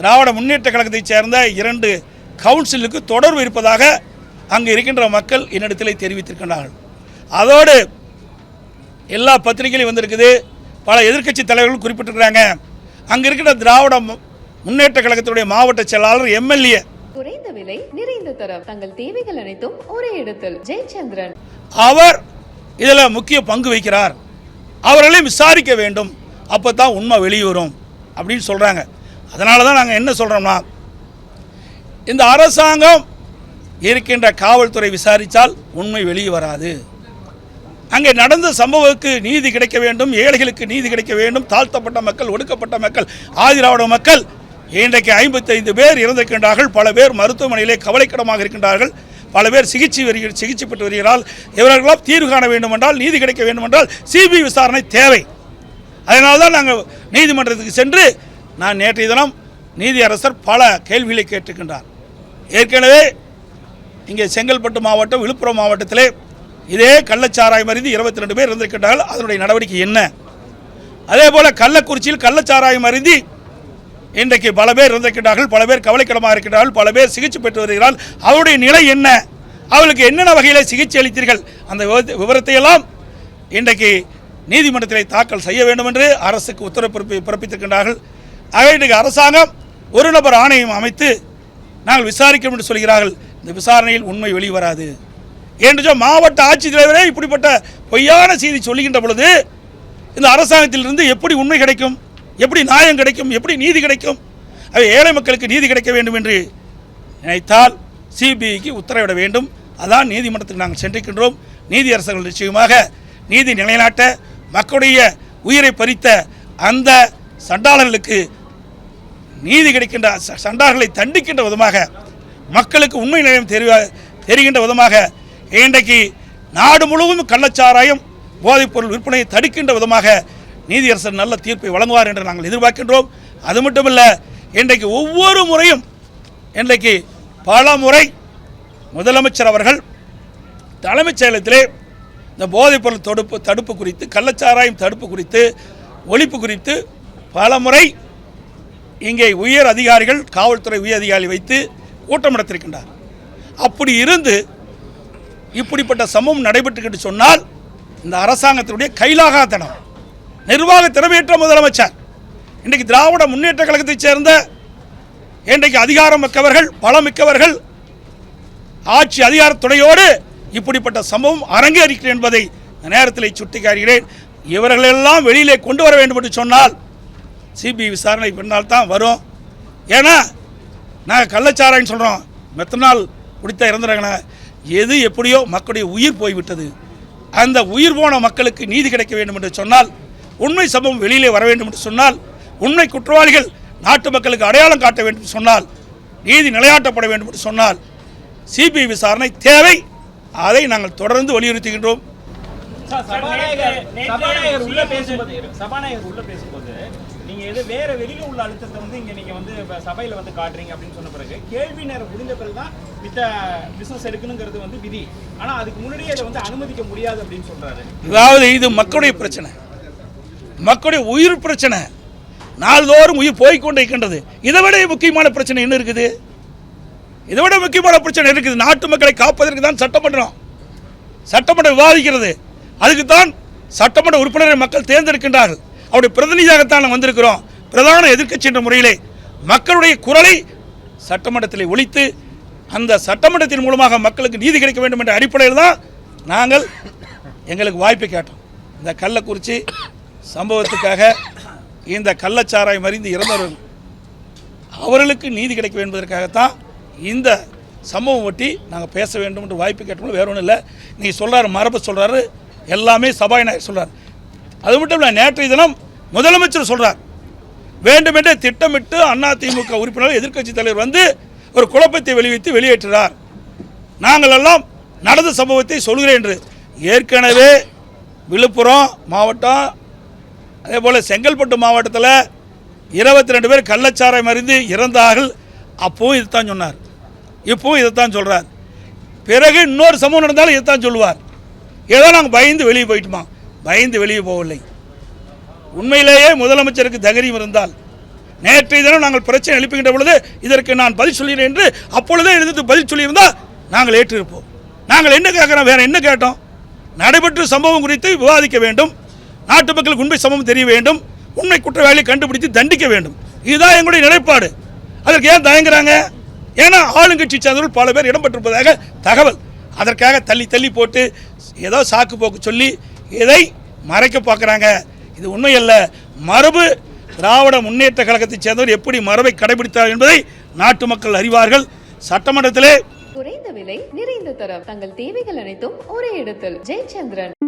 திராவிட முன்னேற்ற கழகத்தைச் சேர்ந்த இரண்டு கவுன்சிலுக்கு தொடர்பு இருப்பதாக அங்கு இருக்கின்ற மக்கள் என்னிடத்திலே தெரிவித்திருக்கின்றார்கள். அதோடு எல்லா பத்திரிகையிலும் வந்திருக்குது. பல எதிர்க்கட்சி தலைவர்கள் குறிப்பிட்டிருக்கிறாங்க. அங்கே இருக்கிற திராவிட முன்னேற்ற கழகத்தினுடைய மாவட்ட செயலாளர் எம்எல்ஏ குறைந்த விலை நிறைந்த தரம். தங்கள் தேவைகள் அனைத்தும் ஒரே இடத்தில். ஜெயச்சந்திரன். அவர் இதில் முக்கிய பங்கு வகிக்கிறார். அவர்களையும் விசாரிக்க வேண்டும். அப்போ தான் உண்மை வெளியே வரும் அப்படின்னு சொல்கிறாங்க அதனால தான் நாங்கள் என்ன சொல்கிறோம்னா இந்த அரசாங்கம் இருக்கின்ற காவல்துறை விசாரித்தால் உண்மை வெளியே வராது. அங்கே நடந்த சம்பவத்துக்கு நீதி கிடைக்க வேண்டும் ஏழைகளுக்கு நீதி கிடைக்க வேண்டும் தாழ்த்தப்பட்ட மக்கள் ஒடுக்கப்பட்ட மக்கள் ஆதிராவிட மக்கள். இன்றைக்கு ஐம்பத்தைந்து பேர் இறந்திருக்கின்றார்கள் பல பேர் மருத்துவமனையிலே கவலைக்கிடமாக இருக்கின்றார்கள் பல பேர் சிகிச்சை வருகிற சிகிச்சை பெற்று வருகிறார்கள். இவர்களெல்லாம் தீர்வு காண வேண்டுமென்றால் நீதி கிடைக்க வேண்டுமென்றால் சிபிஐ விசாரணை தேவை. அதனால்தான் நாங்கள் நீதிமன்றத்துக்கு சென்று நான் நேற்றைய தினம் நீதியரசர் பல கேள்விகளை கேட்டிருக்கின்றார். ஏற்கனவே இங்கே செங்கல்பட்டு மாவட்டம் விழுப்புரம் மாவட்டத்திலே இதே கள்ளச்சாராயம் அறிந்து இருபத்தி ரெண்டு பேர் இருந்திருக்கின்றார்கள். அதனுடைய நடவடிக்கை என்ன? அதே போல் கள்ளக்குறிச்சியில் கள்ளச்சாராயம் அறிந்து இன்றைக்கு பல பேர் இருந்திருக்கின்றார்கள். பல பேர் கவலைக்கிடமாக இருக்கின்றார்கள். பல பேர் சிகிச்சை பெற்று வருகிறார் அவருடைய நிலை என்ன? அவளுக்கு என்னென்ன வகையில் சிகிச்சை அளித்தீர்கள்? அந்த விவரத்தை- விவரத்தையெல்லாம் இன்றைக்கு நீதிமன்றத்திலே தாக்கல் செய்ய வேண்டும் என்று அரசுக்கு உத்தரவு பிறப்பி- பிறப்பித்திருக்கின்றார்கள். ஆக இன்றைக்கு அரசாங்கம் ஒரு நபர் ஆணையம் அமைத்து நாங்கள் விசாரிக்கிறோம் என்று சொல்கிறார்கள். இந்த விசாரணையில் உண்மை வெளிவராது. என்று சொல் மாவட்ட ஆட்சித்தலைவரே இப்படிப்பட்ட பொய்யான செய்தி சொல்லுகின்ற பொழுது இந்த அரசாங்கத்திலிருந்து எப்படி உண்மை கிடைக்கும்? எப்படி நியாயம் கிடைக்கும்? எப்படி நீதி கிடைக்கும்? அவை ஏழை மக்களுக்கு நீதி கிடைக்க வேண்டும் என்று நினைத்தால் சிபிஐக்கு உத்தரவிட வேண்டும். அதான் நீதிமன்றத்துக்கு நாங்கள் சென்றிருக்கின்றோம். நீதியரசர்கள் நிச்சயமாக நீதி நிலைநாட்ட மக்களுடைய உயிரை பறித்த அந்த சண்டாளர்களுக்கு நீதி கிடைக்கின்ற ச- சண்டார்களை தண்டிக்கின்ற விதமாக மக்களுக்கு உண்மை நிலையம் தெரிய தெரிகின்ற விதமாக இன்றைக்கு நாடு முழுவதும் கள்ளச்சாராயம் போதைப்பொருள் விற்பனையை தடுக்கின்ற விதமாக நீதியரசர் நல்ல தீர்ப்பை வழங்குவார் என்று நாங்கள் எதிர்பார்க்கின்றோம். அது மட்டுமல்ல இன்றைக்கு ஒவ்வொரு முறையும் இன்றைக்கு பல முறை முதலமைச்சர் அவர்கள் தலைமைச் செயலகத்திலே இந்த போதைப்பொருள் தடுப்பு தடுப்பு குறித்து கள்ளச்சாராயம் தடுப்பு குறித்து ஒழிப்பு குறித்து பல முறை இங்கே உயர் அதிகாரிகள் காவல்துறை உயர் அதிகாரி வைத்து கூட்டம் நடத்திருக்கின்றார் அப்படி இருந்து இப்படிப்பட்ட சம்பவம் நடைபெற்றுக்கிட்டு சொன்னால் இந்த அரசாங்கத்தினுடைய கைலாகாத்தனம் நிர்வாக திறமையற்ற முதலமைச்சர் இன்றைக்கு திராவிட முன்னேற்ற கழகத்தைச் சேர்ந்த இன்றைக்கு அதிகாரம் மிக்கவர்கள் பலம் மிக்கவர்கள் ஆட்சி அதிகாரத்துடையோடு இப்படிப்பட்ட சம்பவம் அரங்கேறிக்கிறேன் என்பதை நேரத்தில் சுட்டிக்காட்டுகிறேன். இவர்களெல்லாம் வெளியிலே கொண்டு வர வேண்டும் என்று சொன்னால் சிபிஐ விசாரணை பின்னால் தான் வரும். ஏன்னா நாங்கள் கள்ளச்சாராயன்னு சொல்கிறோம் மெத்தனால் குடித்தா இறந்துறாங்கண்ணா எது எப்படியோ மக்களுடைய உயிர் போய்விட்டது. அந்த உயிர் போன மக்களுக்கு நீதி கிடைக்க வேண்டும் என்று சொன்னால் உண்மை சம்பவம் வெளியிலே வர வேண்டும் என்று சொன்னால் உண்மை குற்றவாளிகள் நாட்டு மக்களுக்கு அடையாளம் காட்ட வேண்டும் சொன்னால் நீதி நிலையாட்டப்பட வேண்டும் என்று சொன்னால் சிபிஐ விசாரணை தேவை. அதை நாங்கள் தொடர்ந்து வலியுறுத்துகின்றோம். சபாநாயகர் சபாநாயகர் உள்ள பேசும்போது சபாநாயகர் உள்ள பேசும்போது நீங்க எது வேற வெளியில உள்ள அழுத்தத்தை வந்து இங்க நீங்க வந்து இப்ப சபையில வந்து காட்டுறீங்க அப்படின்னு சொன்ன பிறகு கேள்வி நேரம் முடிந்த பிறகுதான் மித்த பிசினஸ் எடுக்கணுங்கிறது வந்து விதி. ஆனா அதுக்கு முன்னாடியே அதை வந்து அனுமதிக்க முடியாது அப்படின்னு சொல்றாரு. அதாவது இது மக்களுடைய பிரச்சனை. மக்களுடைய உயிர் பிரச்சனை. நாள்தோறும் உயிர் போய்க்கொண்டே இருக்கின்றது. இதை விட முக்கியமான பிரச்சனை என்ன இருக்குது? இதை விட முக்கியமான பிரச்சனை இருக்குது? நாட்டு மக்களை காப்பதற்கு தான் சட்டமன்றம் சட்டமன்றம் விவாதிக்கிறது. அதுக்கு தான் சட்டமன்ற உறுப்பினரை மக்கள் தேர்ந்தெடுக்கின்றார்கள். அவருடைய பிரதிநிதியாகத்தான் நாங்கள் வந்திருக்கிறோம். பிரதான எதிர்க்கட்சி என்ற முறையிலே மக்களுடைய குரலை சட்டமன்றத்தில் ஒழித்து அந்த சட்டமன்றத்தின் மூலமாக மக்களுக்கு நீதி கிடைக்க வேண்டும் என்ற அடிப்படையில் தான் நாங்கள் எங்களுக்கு வாய்ப்பு கேட்டோம். இந்த கள்ளக்குறிச்சி சம்பவத்துக்காக இந்த கள்ளச்சாராய் மறிந்து இறந்தவர்கள் அவர்களுக்கு நீதி கிடைக்க என்பதற்காகத்தான் இந்த சம்பவம் ஒட்டி நாங்கள் பேச வேண்டும் என்று வாய்ப்பு கேட்டோம் வேற ஒன்றும் இல்லை. நீங்கள் சொல்கிறாரு மரபு சொல்கிறாரு எல்லாமே சபாநாயகர் சொல்கிறார் அது மட்டும் இல்லை நேற்றைய தினம் முதலமைச்சர் சொல்கிறார் வேண்டுமென்றே திட்டமிட்டு அதிமுக உறுப்பினர் எதிர்க்கட்சி தலைவர் வந்து ஒரு குழப்பத்தை வெளிவித்து வெளியேற்றுகிறார் நாங்கள் எல்லாம் நடந்த சம்பவத்தை சொல்கிறேன் என்று. ஏற்கனவே விழுப்புரம் மாவட்டம் அதே போல் செங்கல்பட்டு மாவட்டத்தில் இருபத்தி ரெண்டு பேர் கள்ளச்சாரம் அறிந்து இறந்தார்கள். அப்பவும் இதுதான் சொன்னார். இப்பவும் இதைத்தான் சொல்கிறார் பிறகு இன்னொரு சமூகம் நடந்தாலும் இதைத்தான் சொல்லுவார். ஏதோ நாங்கள் பயந்து வெளியே போயிட்டுமா? பயந்து வெளியே போகவில்லை. உண்மையிலேயே முதலமைச்சருக்கு தைரியம் இருந்தால் நேற்றைய தினம் நாங்கள் பிரச்சனை எழுப்புகின்ற பொழுது இதற்கு நான் பதில் சொல்கிறேன் என்று அப்பொழுதே எழுந்து பதில் சொல்லியிருந்தால் நாங்கள் ஏற்றிருப்போம். நாங்கள் என்ன கேட்குறோம்? வேறு என்ன கேட்டோம்? நடைபெற்ற சம்பவம் குறித்து விவாதிக்க வேண்டும். நாட்டு மக்களுக்கு உண்மை சம்பவம் தெரிய வேண்டும். உண்மை குற்றவாளியை கண்டுபிடித்து தண்டிக்க வேண்டும். இதுதான் எங்களுடைய நிலைப்பாடு. அதற்கு ஏன் தயங்குறாங்க? ஏன்னா ஆளுங்கட்சி சேர்ந்தவர்கள் பல பேர் இடம்பெற்றிருப்பதாக தகவல். அதற்காக தள்ளி தள்ளி போட்டு ஏதோ சாக்கு போக்கு சொல்லி இதை மறைக்க பார்க்குறாங்க. இது உண்மையல்ல. மரபு திராவிட முன்னேற்ற கழகத்தைச் சேர்ந்தவர் எப்படி மரபை கடைபிடித்தார் என்பதை நாட்டு மக்கள் அறிவார்கள். சட்டமன்றத்திலே குறைந்த விலை நிறைந்த தரம். தங்கள் தேவைகள் அனைத்தும் ஒரே இடத்தில். ஜெயச்சந்திரன்.